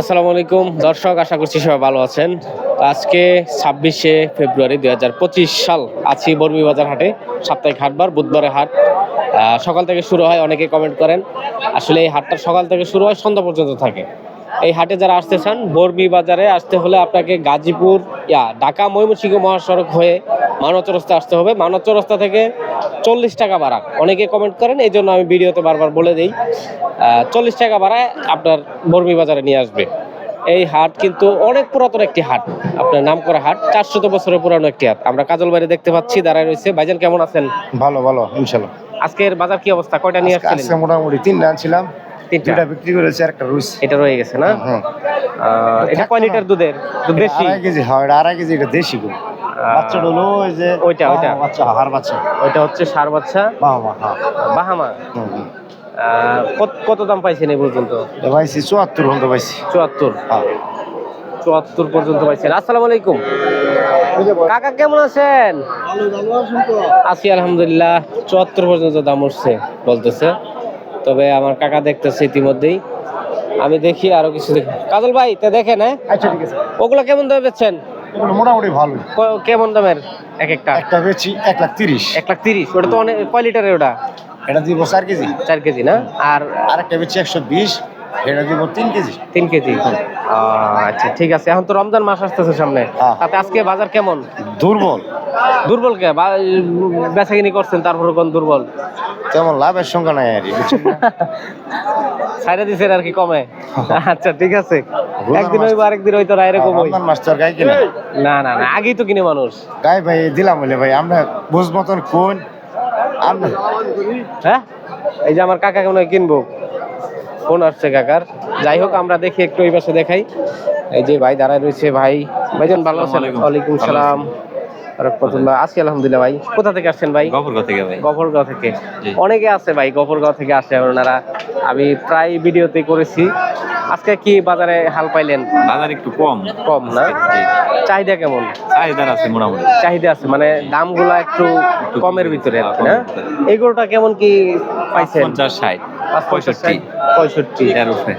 আসসালামু আলাইকুম। দর্শক, আশা করছি সবাই ভালো আছেন। আজকে ছাব্বিশে ফেব্রুয়ারি দুই হাজার পঁচিশ সাল আছি বর্মি বাজার হাটে, সাপ্তাহিক হাটবার বুধবারের হাট। সকাল থেকে শুরু হয়, অনেকে কমেন্ট করেন। আসলে এই হাটটা সকাল থেকে শুরু হয়, সন্ধ্যা পর্যন্ত থাকে। এই হাটে যারা আসতে চান বর্মি বাজারে আসতে হলে আপনাকে গাজীপুর ইয়া ঢাকা ময়মনসিংহ মহাসড়ক হয়ে মানব চৌরাস্তা আসতে হবে। মানব চৌরাস্তা থেকে চল্লিশ টাকা ভাড়া। অনেকে কমেন্ট করেন এই জন্য আমি ভিডিওতে বারবার বলে দিই চল্লিশ টাকা ভাড়ায় আপনার বর্মি বাজারে নিয়ে আসবে। এই হাট কিন্তু অনেক পুরাতন একটি হাট। আপনার নাম করা হাট চারশত বছরের পুরানো একটি হাট। আমরা কাজল বাড়ি দেখতে পাচ্ছি দাঁড়ায় রয়েছে। ভাইজান কেমন আছেন? ভালো ভালো ইনশাল্লাহ। আজকের বাজার কি অবস্থা? কয়টা নিয়ে আজকে মোটামুটি তিনটা আনছিলাম। তিনটা। বিক্রি করেছে একটা রুইস এটা রয়ে গেছে না? এটা কয় লিটার দুধের? দুধ বেশি আড়াই কেজি হয় আড়াই কেজি এটা দেশি গরু বাচ্চা হলো ওই যে ওইটা, ওইটা। বাচ্চা হার বাচ্চা। ওইটা হচ্ছে সার বাচ্চা? হ্যাঁ। বাহামা? হুম, হুম। আহ, কত- কত দাম পাইছেন এই পর্যন্ত? পাইছি চুয়াত্তর পর্যন্ত পাইছি। চুয়াত্তর? হ্যাঁ। চুয়াত্তর পর্যন্ত পাইছেন। আসসালামু আলাইকুম। কাকা কেমন আছেন? আছি আলহামদুলিল্লাহ। চুয়াত্তর পর্যন্ত দাম উঠছে বলতেছে। তবে আমার কাকা দেখতেছে ইতিমধ্যেই। আমি দেখি আরও কিছু দেখি। কাজল ভাই তা দেখেন হ্যাঁ? আচ্ছা ঠিক আছে। ওগুলো কেমন দামে বেচছেন? এগুলো মোটামুটি ভালো কেমন দামের এক একটা? একটা বেচি এক লাখ তিরিশ। এক লাখ তিরিশ। ওটা তো অনেক কয় লিটারের ওটা? এটা দিব চার কেজি। চার কেজি না? আর আর একটা বেচি একশো বিশ। এটা দিব তিন কেজি। তিন কেজি আচ্ছা ঠিক আছে। এখন তো রমজান মাস আসতেছে সামনে। হ্যাঁ। তাতে আজকে বাজার কেমন? দুর্বল। দুর্বল কে? বেচা কিনি করছেন তারপরে কোন দুর্বল? তেমন লাভের সংখ্যা নাই আর? ছাইড়া দিছেন আর কি কমে। আচ্ছা ঠিক আছে। একদিন হইবো আরেকদিন হইতো না এরকম হই রমজান মাস তো গাই কিনা। না না না আগেই তো কিনে মানুষ। গাই ভাই দিলাম বলে ভাই আমরা বুঝ মতন কোন হ্যাঁ? এই যে আমার কাকা কেমন কিনবো। ফোন আসছে কাকার। যাই হোক আমরা দেখি একটু ওই পাশে দেখাই। এই যে ভাই দাঁড়ায় রয়েছে ভাই। ভাইজান ভালো আছেন? ওয়ালাইকুম সালাম। রহমতুল্লাহ। আছি আলহামদুলিল্লাহ ভাই কোথা থেকে আসছেন ভাই? গফরগাঁও থেকে ভাই। গফরগাঁও থেকে। অনেকে আছে ভাই গফরগাঁও থেকে আসে ওনারা। আমি প্রায় ভিডিওতে করেছি। আজকে কি বাজারে হাল পাইলেন? বাজার একটু কম। কম না? চাহিদা কেমন? চাহিদা আছে মোটামুটি। চাহিদা আছে মানে দামগুলা একটু কমের ভিতরে কি, না? গরুটা কেমন কি পাইছেন? পঞ্চাশ ষাট। পঁয়ষট্টি। পঁয়ষট্টি। এর উপরে।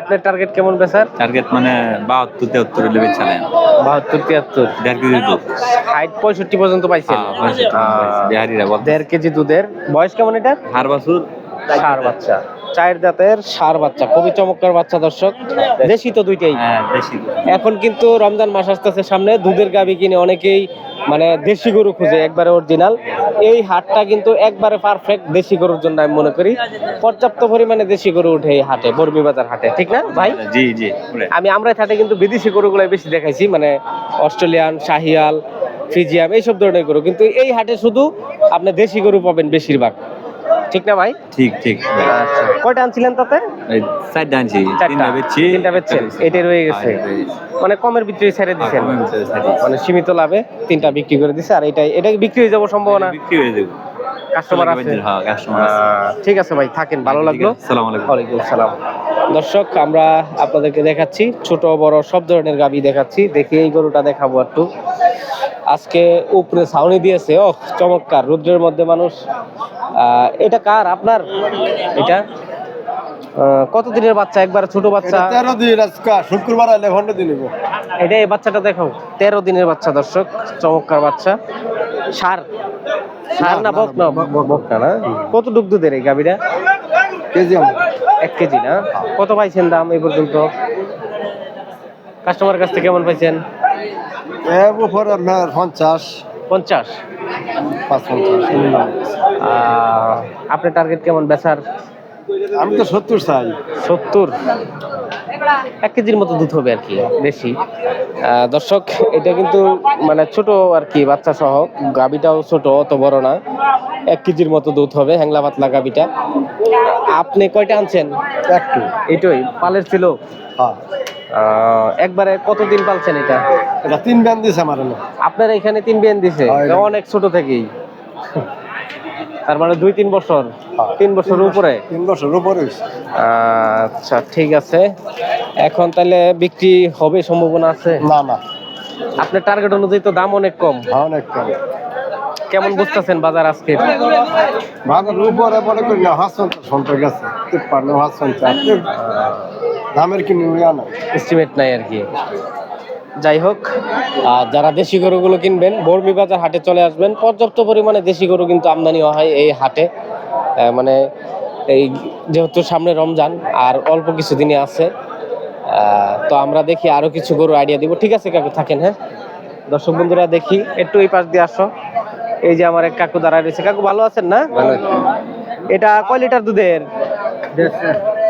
আপনার টার্গেট কেমন বেচার? টার্গেট মানে বাহাত্তর তেহাত্তর লেভেল চালেন বাহাত্তর তিয়াত্তর দেড় কেজি দুধ। হাইট পঁয়ষট্টি পর্যন্ত দেহারিরা পাইছি। বিহারিরা বলতে দেড় কেজি দুধের। বয়স কেমন এটা হার বাছুর সার বাচ্চা। চায়ের দাঁতের সার বাচ্চা খুবই চমৎকার বাচ্চা দর্শক। দেশি তো দুইটাই। হ্যাঁ এখন কিন্তু রমজান মাস আসতেছে সামনে দুধের গাবি কিনে অনেকেই মানে দেশি গরু খুঁজে একবারে অরিজিনাল এই হাটটা কিন্তু একবারে পারফেক্ট দেশি গরুর জন্য আমি মনে করি। পর্যাপ্ত পরিমাণে দেশি গরু উঠে এই হাটে বর্মি বাজার হাটে ঠিক না ভাই? জি জি আমি আমরা হাটে কিন্তু বিদেশি গরুগুলো বেশি দেখাইছি মানে অস্ট্রেলিয়ান শাহিয়াল ফ্রিজিয়াম এইসব ধরনের গরু। কিন্তু এই হাটে শুধু আপনি দেশি গরু পাবেন বেশিরভাগ। ঠিক না ভাই? ঠিক ঠিক। আচ্ছা কয়টা আনছিলেন তাতে? এই চারটা আনছি চারটা। তিনটা বেচছি। তিনটা বেচছেন? রয়ে গেছে। হ্যাঁ, রয়ে গেছে। মানে কমের ভিতরে ছেড়ে দিচ্ছেন ছেড়ে দিয়েছি। মানে সীমিত লাভে তিনটা বিক্রি করে দিছে আর এটাই এটা বিক্রি হয়ে যাব সম্ভাবনা? বিক্রি হয়ে যাবে। কাস্টমার আছে। হ্যাঁ কাস্টমার আছে। ঠিক আছে ভাই থাকেন ভালো লাগল। আসসালামু আলাইকুম। ওয়ালাইকুম সালাম দর্শক আমরা আপনাদেরকে দেখাচ্ছি ছোট বড় সব ধরনের গাবি দেখাচ্ছি। দেখি এই গরুটা দেখাবো একটু। আজকে উপরে ছাউনি দিয়েছে ও চমৎকার। রুদ্রের মধ্যে মানুষ এটা কার? আপনার? এটা? কত দিনের বাচ্চা? একবার ছোট বাচ্চা। তেরো দিন আজকে শুক্রবার আলে ঘণ্টা দিন এটা এই বাচ্চাটা দেখো তেরো দিনের বাচ্চা দর্শক চমৎকার বাচ্চা। সার। সার না বক না বক না না? কত ডুব দুধের এই গাবিটা কেজি এক কেজি না? কত পাইছেন দাম এই পর্যন্ত? কাস্টমার কাছ থেকে কেমন পাইছেন? পঞ্চাশ। পঞ্চাশ। পাঁচ পঞ্চাশ আপনার টার্গেট কেমন বেচার? আমি তো সত্তর চাই। সত্তর? এক কেজির মতো দুধ হবে আর কি বেশি। দর্শক এটা কিন্তু মানে ছোট আর কি বাচ্চা সহ। গাবিটাও ছোট অত বড় না। এক কেজির মতো দুধ হবে হ্যাংলা পাতলা গাবিটা আপনি কয়টা আনছেন? একটু। এইটাই পালের ছিল? হ্যাঁ। একবারে কতদিন পালছেন এটা? এটা তিন ব্যান দিয়েছে আমার আপনার এখানে তিন বিয়ান দিছে? অনেক ছোট থেকেই। তার মানে দুই তিন বছর। তিন বছরের উপরে? তিন বছর উপরে আচ্ছা ঠিক আছে। এখন তাহলে বিক্রি হবে সম্ভাবনা আছে? না না। আপনার টার্গেট অনুযায়ী তো দাম অনেক কম। হ্যাঁ অনেক কম। কেমন বুঝতেছেন বাজার আজকে? বাজার উপরে মনে করি না হাসন সন্ত্র গেছে। তিপ্পান্ন হাসন চার দামের কি এস্টিমেট নাই আর কি। যাই হোক আর যারা দেশি গরুগুলো কিনবেন বর্মি বাজার হাটে চলে আসবেন। পর্যাপ্ত পরিমাণে দেশি গরু কিন্তু আমদানি হয় এই হাটে। মানে এই যেহেতু সামনে রমজান আর অল্প কিছু দিনই আছে তো আমরা দেখি আরও কিছু গরু আইডিয়া দিব। ঠিক আছে কাকু থাকেন হ্যাঁ? দর্শক বন্ধুরা দেখি একটু এই পাশ দিয়ে আসো। এই যে আমার এক কাকু দাঁড়ায় রয়েছে। কাকু ভালো আছেন না? এটা কয় লিটার দুধের?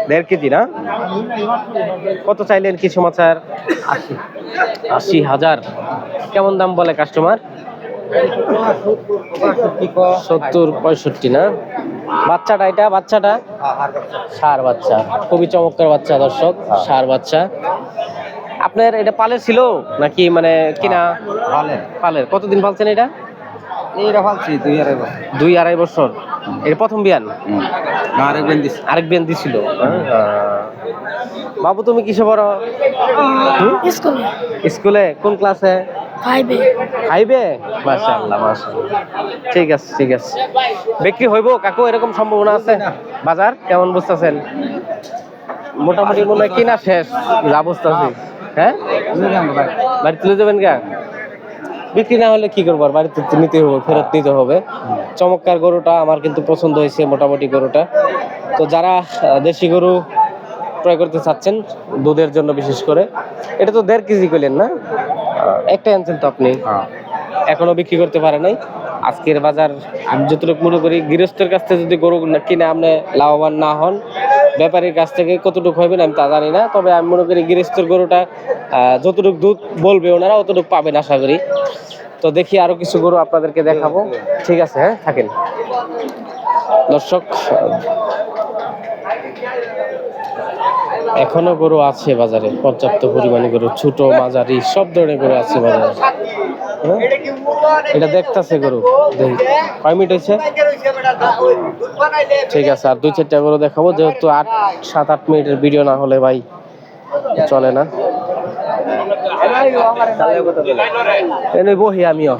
দেড় কেজি না? কত চাইলেন কি সমাচার? আশি হাজার। কেমন দাম বলে কাস্টমার সত্তর পঁয়ষট্টি না? বাচ্চাটা এটা বাচ্চাটা? সার বাচ্চা। খুবই চমৎকার বাচ্চা দর্শক সার বাচ্চা। আপনার এটা পালের ছিল নাকি মানে কিনা? পালের। পালের। কতদিন পালছেন এটা? এইটা ফালছি দুই আড়াই বছর। দুই আড়াই বছর। এটা প্রথম বিয়ান না আরেকবার দিস আরেক বিয়ান দিছিল। বাবু তুমি কিসে বড় স্কুলে। স্কুলে? কোন ক্লাসে? ফাইভে খাইবে মাশাআল্লাহ মাশাআল্লাহ। ঠিক আছে ঠিক আছে। বিক্রি হইব? কাকু এরকম সম্ভাবনা আছে? বাজার? কেমন বুঝতেছেন? মোটামুটি মনে হয় কিনা শেষ? যা বুঝতেছি। হ্যাঁ? বাড়ি তুলে দেবেন গা? বিক্রি না হলে কি করব? আর বাড়িতে নিতে হবে ফেরত নিতে হবে। চমৎকার গরুটা আমার কিন্তু পছন্দ হয়েছে মোটামুটি গরুটা। তো যারা দেশি গরু ক্রয় করতে চাচ্ছেন দুধের জন্য বিশেষ করে এটা তো দেড় কেজি করলেন না? আহ, একটাই আনছেন তো আপনি? এখনও বিক্রি করতে পারে নাই? আজকের বাজার আমি যতটুকু মনে করি গৃহস্থের কাছ থেকে যদি গরু কিনে আপনি লাভবান না হন ব্যাপারীর কাছ থেকে কতটুকু হবেন আমি তা জানি না, তবে আমি মনে করি গৃহস্থের গরুটা যতটুকু দুধ বলবে ওনারা অতটুকু পাবেন আশা করি। তো দেখি আরও কিছু গরু আপনাদেরকে দেখাবো। ঠিক আছে হ্যাঁ থাকেন। দর্শক, এখনও গরু আছে বাজারে, পর্যাপ্ত পরিমাণে গরু, ছোট, মাঝারি, সব ধরনের গরু আছে বাজারে? এটা দেখতাছে গরু। দেখি কয় মিনিট হয়েছে? ঠিক আছে আর দুই চারটা গরু দেখাবো যেহেতু আট সাত আট মিনিটের ভিডিও না হলে ভাই চলে না। এনে বহি আমিও।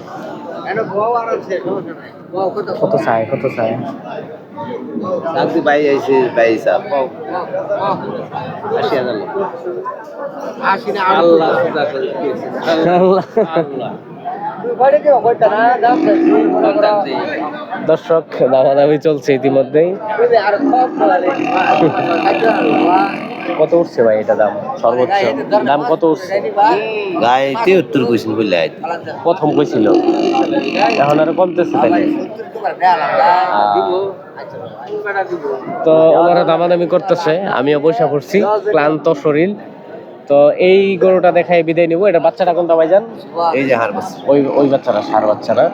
কত চাই কত চাই? চাকরি পাই আইছে পাই সাপ আশি হাজার আল্লাহ। আল্লাহ। দর্শক দামাদামি চলছে ইতিমধ্যেই। কত উঠছে ভাই এটা দাম? সর্বোচ্চ। দাম কত উঠছে? গায়ে তেহত্তর কইছেন বললে প্রথম কইছিল। এখন আরও কমতেছে তাই তো ওনারা দামাদামি করতেছে। আমিও বসে পড়ছি। ক্লান্ত শরীর। তো এই গরুটা দেখাই বিদায় নিব। এটা বাচ্চাটা কোনটা ভাইজান? এই যে হার বছর ওই ওই বাচ্চাটা সার বাচ্চাটা।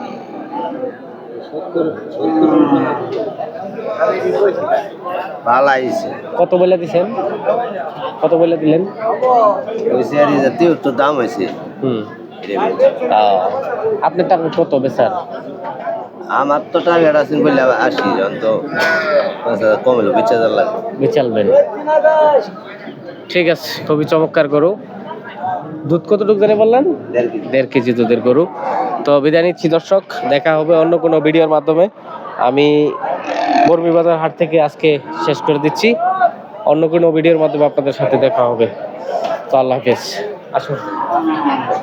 কত বলে দিছেন? কত বলে দিলেন? দাম হয়েছে হুম। আহ, আপনার টাকা কত বেচার? আমার তো টার্গেট আছে বললে আশি জন তো পাঁচ হাজার কম হলো বিশ হাজার লাগে বেচালবেন। ঠিক আছে খুবই চমৎকার গরু। দুধ কতটুকু জানে বললেন? দেড় কেজি। দুধের গরু। তো বিদায় নিচ্ছি দর্শক দেখা হবে অন্য কোনো ভিডিওর মাধ্যমে। আমি বাজার হাট থেকে আজকে শেষ করে দিচ্ছি। অন্য কোনো ভিডিওর মাধ্যমে আপনাদের সাথে দেখা হবে। তো আল্লাহ হাফেজ। আসুন।